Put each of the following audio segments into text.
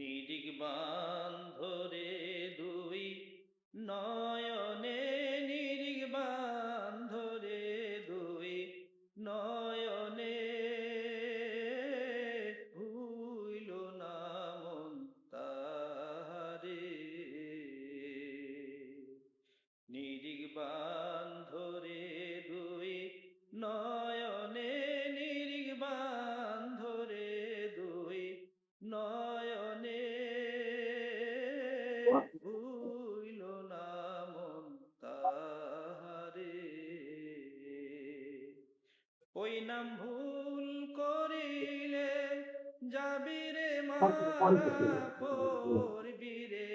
নিরিগ বান্ধরে দুই নয়নে নিরিগ বান্ধরে দুই নয়নে, ভুইল না মন তাহারে। নিরিগ বান্ধরে দুই নয়নে নিরিগ বান্ধরে দুই নয়নে না মন তাহারে। ওই নাম ভুল করিলে মা পড়বি রে।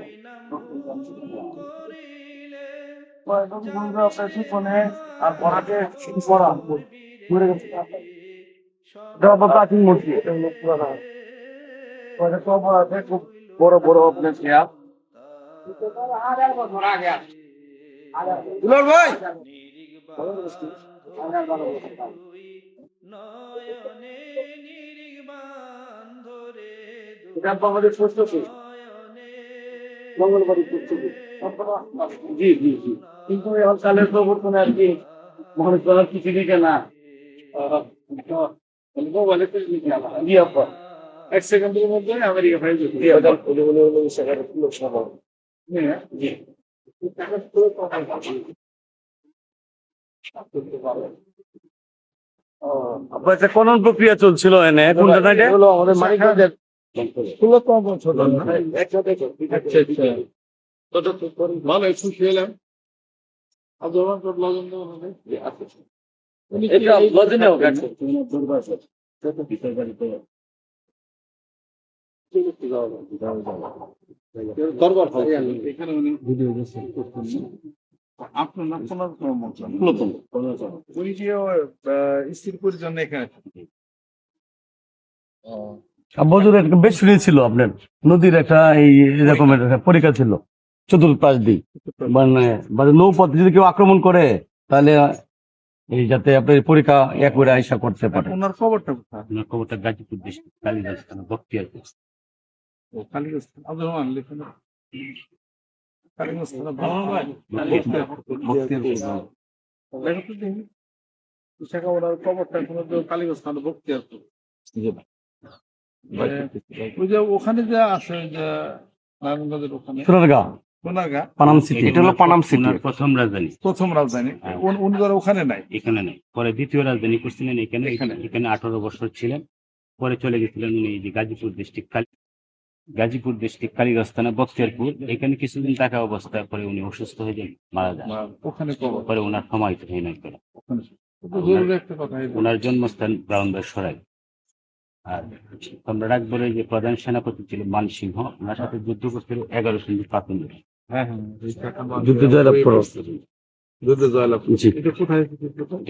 ওই নাম ভুল করিলে আর পড়াতে পড়া গেছে পুরানো সব আছে খুব বড় বড় আপনার চেয়ার দুলাল ভাই! বাংলাদেশ অফিস মঙ্গলবাড়ি জি জি জি। কিন্তু এখন কালের প্রবর্তনে আর কি মানুষ কিছু দিকে না। মোবাইলে জি আপা এক সেকেন্ডের মধ্যে আমেরিকা ফাইল সব হ্যাঁ। আপনার একটা খনন প্রক্রিয়া চলছিল এনে কোনটা না এটা? হলো আমাদের মানিকগঞ্জের ষোলো কম বছর আচ্ছা আচ্ছা। ভালো খুশি হলাম আব্দুল রহমান এটা হবে একটা। দরবার বেশ আপনার নদীর একটা এই এরকমের একটা পরীক্ষা ছিল চতুর্পাশ দিয়ে মানে মানে নৌপথে যদি কেউ আক্রমণ করে তাহলে এই যাতে আপনার পরীক্ষা এক করে আইসা করতে পারে খবরটা খবরটা গাজীপুর ডিস্ট্রিক্ট কালীগঞ্জ থানা বক্তিয়ার ও কালীগঞ্জ আব্দুল রহমান লিখুন কালীগঞ্জ থানা লেখো তো দেখি বিশাখা ওনার খবরটা কোনো তো কালীগঞ্জ থানা বক্তিয়ারপুর ওই যে ওখানে যে আছে যে নারায়ণগঞ্জের ওখানে। সোনারগাঁ। সোনারগা। পানাম সিটি। এটা হলো পানাম সিটি। প্রথম রাজধানী। প্রথম রাজধানী। উন- উনি ওখানে নাই। এখানে নেই। পরে দ্বিতীয় রাজধানী করছিলেন এখানে। এখানে। এখানে আঠারো বছর ছিলেন। পরে চলে গেছিলেন উনি এই যে গাজীপুর ডিস্ট্রিক্ট কালী গাজীপুর ডিস্ট্রিক্ট কালীগঞ্জ থানা বক্তিয়ারপুর এখানে কিছুদিন থাকা অবস্থায় পরে উনি অসুস্থ হয়ে যান মারা যান। ওখানে পরে ওনার সমাহিত হয়ে নাই করে। ওনার জন্মস্থান ব্রাউনবাই সরাই। আর সম্রাট আকবরের যে প্রধান সেনাপতি ছিল মানসিংহ। ওনার সাথে যুদ্ধ করছিল এগারো সন্ধি পাতন হ্যাঁ হ্যাঁ বাদ- যুদ্ধে জয়লাভ করো। যুদ্ধে জয়লাভ?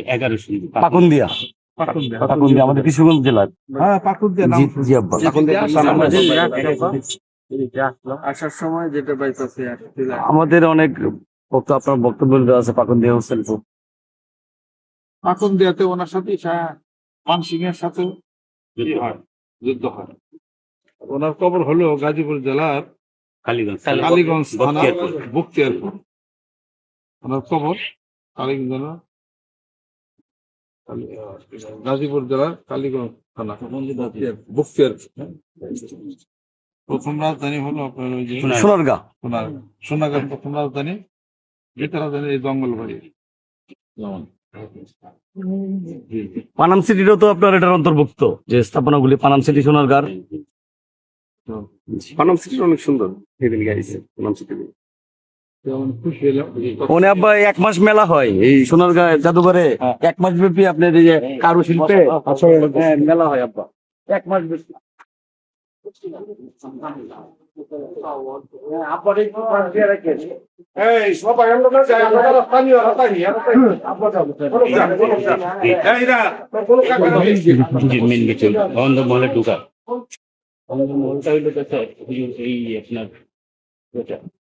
এগারো সন্ধি পাকুন আমাদের কিশোরগঞ্জ জেলার। হ্যাঁ জি আব্বা। আসার সময় যেটা বাইপাসে আসছিল আমাদের অনেক বক্তব্য আপনার বক্তব্য আছে পাকুন দিয়া হোসেনপুর পাকুন দিয়াতে ওনার সাথে মানসিং এর সাথে হয় যুদ্ধ হয়। ওনার কবর হলো গাজীপুর জেলার কালীগঞ্জ। কালীগঞ্জ থানা। বক্তিয়ারপুর। ওনার কবর কালীগঞ্জ গাজীপুর জেলার কালীগঞ্জ থানা। হ্যাঁ। প্রথম রাজধানী হলো আপনার ওই যে সোনারগাঁ। সোনারগাঁ। সোনার সোনাগার প্রথম রাজধানী দ্বিতীয় রাজধানী এই জঙ্গলবাড়ি পানাম সিটিরও তো আপনার এটার অন্তর্ভুক্ত যে স্থাপনাগুলি পানাম সিটি সোনারগাঁর। পানাম সিটির অনেক সুন্দর সেদিন গাইছে পানাম সিটি। হলাম আব্বা এক মাস মেলা হয় এই সোনারগাঁ জাদুঘরে হ্যাঁ। এক মাস ব্যাপী আপনার এই যে কারু শিল্পে হ্যাঁ, মেলা হয় আব্বা। এক মাস ব্যাপী। ঢুকা। অন্ধ হইল এই আপনার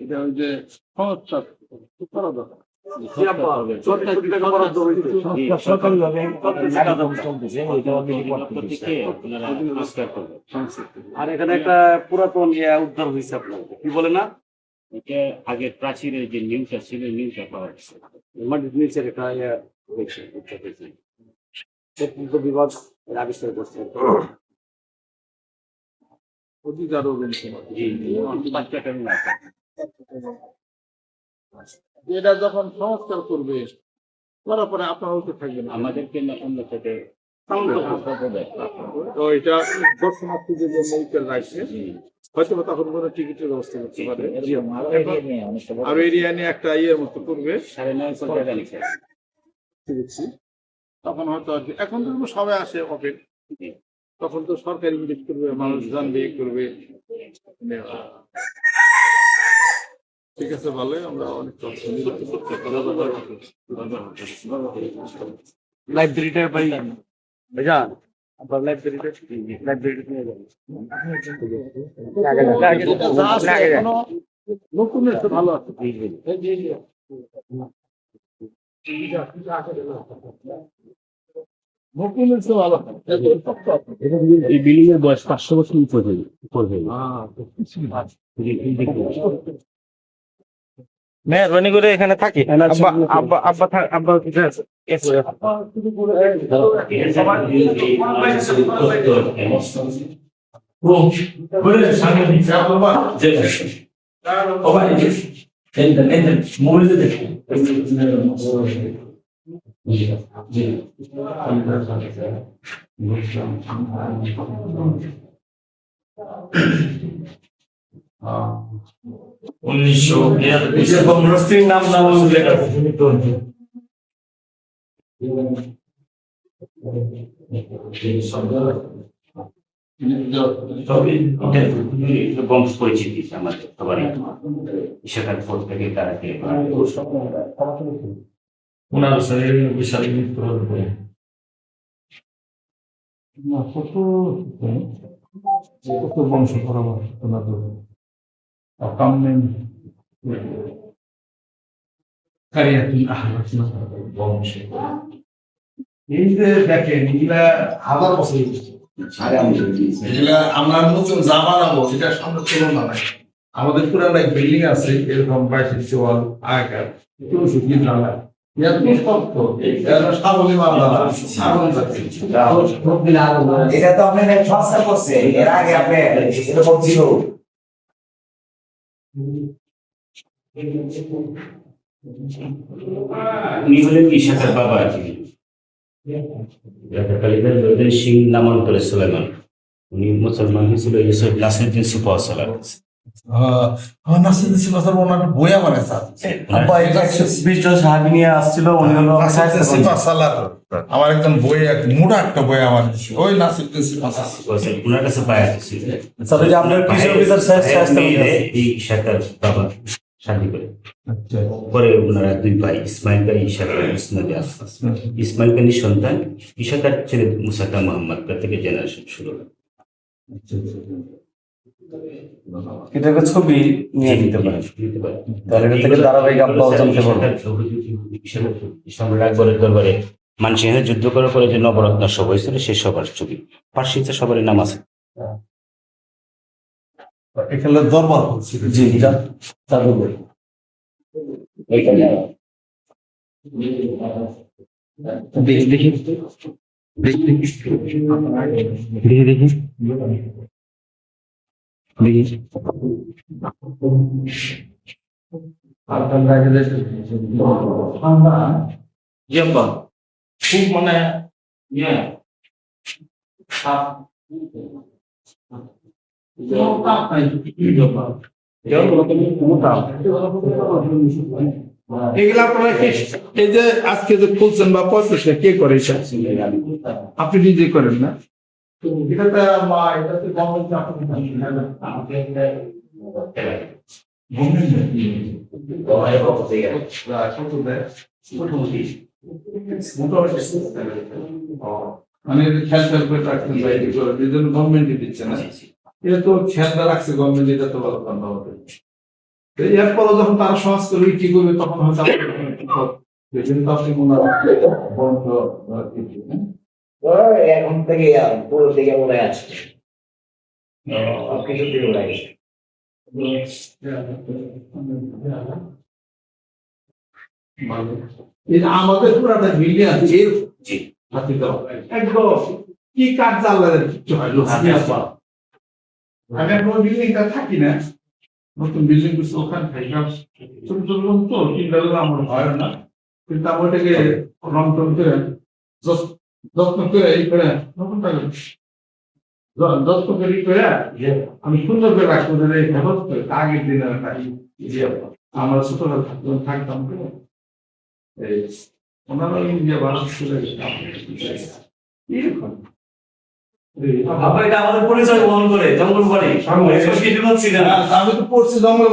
এটা ওই যে খুব করা দরকার আর এখানে একটা পুরাতন ইয়া উদ্ধার হয়েছে আপনার কি বলে না এটা আগে প্রাচীরের যে নিউটা ছিল নিউটা পাওয়া গেছে মাটির নিচের একটা ইয়া বিভাগ আবিষ্কার করছে অধিকারও রয়েছে জি আছে এটা যখন সংস্কার করবে করার পরে আপনারাও তো থাকবেন আমাদেরকে না অন্য থেকে এটা দর্শনার্থীদের জন্য রাখছে হয়তো তখন কোনো টিকিটের ব্যবস্থা করতে পারে। আর এরিয়া নিয়ে একটা ইয়ের মতো করবে। তখন হয়তো এখন তো সবাই আসে ওপেন তখন তো সরকার ইনভেস্ট করবে মানুষ জানবে করবে। ঠিক আছে ভালোই আমরা অনেক লাইব্রেরিটা ভাই ভাইজান আপনার লাইব্রেরিটা? লাইব্রেরিটা নিয়ে যাবেন যা আছে এখনও নতুন এসে ভালো আছে নতুন এসে ভালো আছে এই বিল্ডিং এর বয়স পাঁচশো বছর উপর হয়ে উপর হয়ে মেহরবানি করে এখানে থাকি। আব্বা আব্বা আব্বা থাক- আব্বা উনিশশো নিরানব্বই নাম নাম উল্লেখ বংশ পরিচিতি আমাদের সবারই। সেখানে ফোন থেকে তারা কে পনেরোশো নিরানব্বই সালে মৃত্যুবরণ করে। কত বংশ পরামর্শ ওনাদের অকামেন কারিয়াতুল আহলাক বংশ এই যে দেখেন এগুলা হাজার বছর এগুলা আমরা নতুন যা বানাবো এটা সামনে তুলনা নাই আমাদের পুরান এক বিল্ডিং আছে এরকম আগেকার জানা এটা তো আপনি করছে এর আগে আপনি উনি হলেন ইশাকার বাবা কি। কালিদার সিং নামান্তরে সুলেমান উনি মুসলমান হয়েছিল ইউসুফ নাসিরুদ্দিন সিফাসার ওনার বই আমার কাছে এটা বিশ জন সাহাবি নিয়ে আসছিল উনি হলো আমার একদম বই এক মোটা একটা বই আমার ওই নাসির সিফাসার ওনার কাছে পায়া ছিল যে আপনার কৃষি অফিসার সাহেব এই ইশাকার বাবা শান্তি করে। পরে ওনারা দুই ভাই ইসমাইল ভাই ইশাকার মুসনাদে আসেন ইসমাইল খানের সন্তান ইশাকার ছেলে মুসাকা মোহাম্মদ থেকে জেনারেশন শুরু হয়। ছবি নিয়ে নিতে পারেন। পারে। তাহলে এটা থেকে ধারাবাহিক আব্বাও জানতে পারবে। সম্রাট আকবরের দরবারে মানুষের সাথে যুদ্ধ করার পরে যে নবরত্ন সব হয়েছিল সে সবার ছবি। পার্সিতে সবারই নাম আছে। এখানে দরবার ছিল জি দেখি দেখি। দেখি দেখি। দেখি খুব মানে ইয়ে এগুলো আপনারা কি- এই যে আজকে যে খুলছেন বা পড়তেছেন কে করে আপনি নিজে করেন না এটা মানে খেয়াল খেয়াল করে রাখছেন এই জন্য গভর্নমেন্টই দিচ্ছে না। এটা তো খেয়াল রাখছে গভর্নমেন্ট এটা তো বড় কথা হবে তো এরপরে যখন তারা সমাজ করবে কি করবে তখন হয়তো আপনি বন্ধ কিছু, হ্যাঁ? এখন থেকে পুরো থেকে মনে আছে মনে যে আমাদের পুরাটা মিলিয়ন এর জি হাতে দেওয়া একদম। কি কাজ জ্বালালেন কিছু হয় আমি এখন বিল্ডিংটা থাকি না। নতুন বিল্ডিং করছি ওখানে থাকি ছোট ছোট রুম তো তিনটা রুম আমার হয় না। কিন্তু আমি ওটাকে রং টং করে যত্ন করে এই করে নতুন টাকা যত্ন করে ই করে আমি সুন্দর করে রাখব আগের ইয়ে আমরা ছোটবেলা থাকতাম থাকতাম। ওনারা ইন্ডিয়া ভারত চলে এরকম আবার এটা আমাদের পরিচয় বহন করে জঙ্গল কিছু বলছি আমি তো পড়ছি জঙ্গল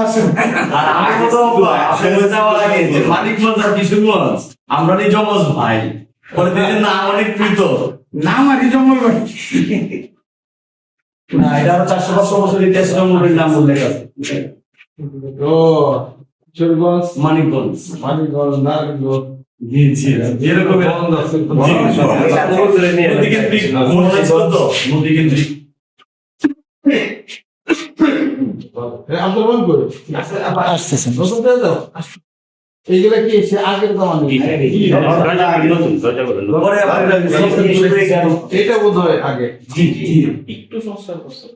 আছে আমরা জমজ ভাই। অনেক প্রীত নাম আর না এটা আরও চারশো পাঁচশো বছর ইতিহাস জঙ্গলের নাম উল্লেখ আছে। ও কিশোরগঞ্জ মানিকগঞ্জ। মানিকগঞ্জ নারায়ণগঞ্জ। জি জি করে। আসতেছেন এইগুলা কি সে আগের এটা বোধ হয় আগে। জি জি। একটু সংস্কার করছে।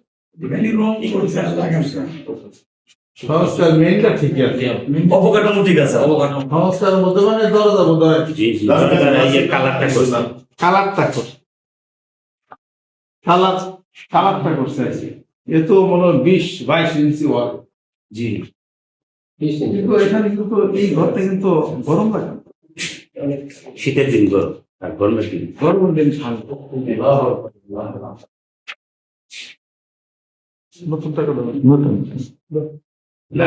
সংস্কার মেনটা ঠিক আছে। অবকাঠামো ঠিক আছে অবকাঠামো। সংস্কার মধ্যে মানে দরজা বোধ হয় কালারটা করলাম কালারটা করছে। কালার কালারটা করছে। আর কি। এ তো মনে হয় বিশ বাইশ ইঞ্চি ওয়াল। জি। কিন্তু এখানে কিন্তু এই ঘরটা কিন্তু গরম লাগে শীতের দিন গরম আর গরমের দিন গরমের দিন নতুন টাকা নতুন না,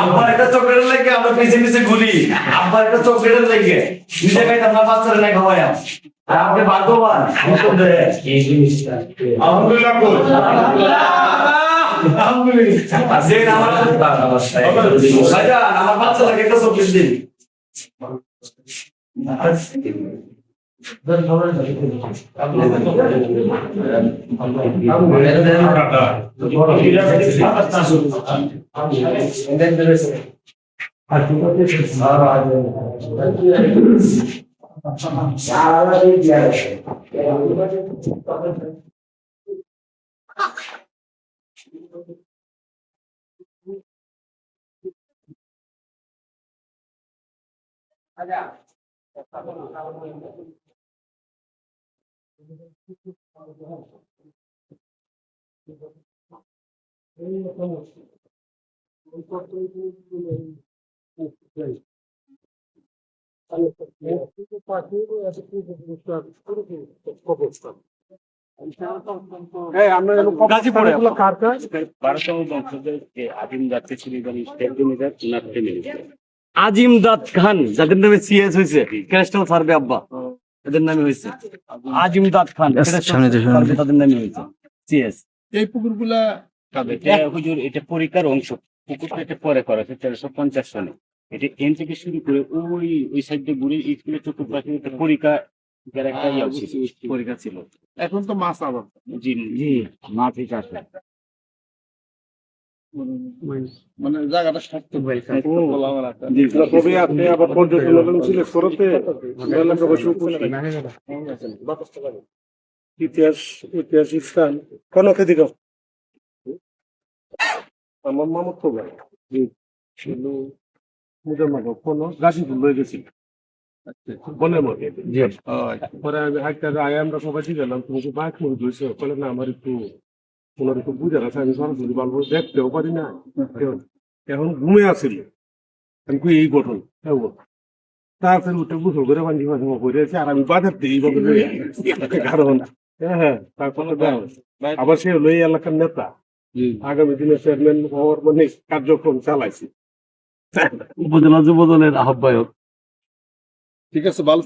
আব্বার একটা চকলেটের লাগে আমরা পিছে পিছে ঘুরি আব্বার একটা চকলেটের লাগে নিজে খাইতাম না বাচ্চারা না খাওয়াই আর আপনি ভাগ্যবান এই জিনিসটা আলহামদুলিল্লাহ আমার বাচ্চাটাকে একটা চকলেট দিন বারোতম বংশধর আজিম দাদ খান যাদের নামে সিএস হয়েছে ক্যাস্টাল সার্ভে আব্বা এদের নামে হয়েছে আজিম দাদ খান তাদের নামে হয়েছে সিএস এই পুকুরগুলা এটা হুজুর এটা পরীক্ষার অংশ পুকুরটা এটা পরে করা হয়েছে তেরোশো পঞ্চাশ সনে এটা এন থেকে শুরু করে ওই ওই সাইডে ঘুরে স্কুলের চতুর্পাশে একটা পরীক্ষা একটা ইয়ে ছিল। পরীক্ষা ছিল। এখন তো মাছ আবার। জি জি। মাছই চাষ হয়। মানে জায়গাটা আপনি আবার পর্যটন এলাকা ইতিহাস ঐতিহাসিক স্থান। আমার মামা তো মুজাম্মা কোন গাজীপুর লয়ে গেছিল বনের মধ্যে পরে আমি হাইটা আগে আমরা সবাই গেলাম তুমি কি বাইক মুড়ি ধুইছো বলে না আমার একটু ওনার একটু বুঝার আছে আমি সরাসরি বলব দেখতেও পারি না। এখন- এখন ঘুমে আসিল। আমি কই এই গঠন কেমন তারপরে উঠে গোসল করে বান্ধি বান্ধি করে আর আমি বাজার দিই এইভাবে কারণ হ্যাঁ হ্যাঁ তারপরে আবার সে হলো এই এলাকার নেতা। আগামী দিনে চেয়ারম্যান হওয়ার মানে কার্যক্রম চালাইছে। উপজেলা যুব দলের আহ্বায়ক। ঠিক আছে ভালো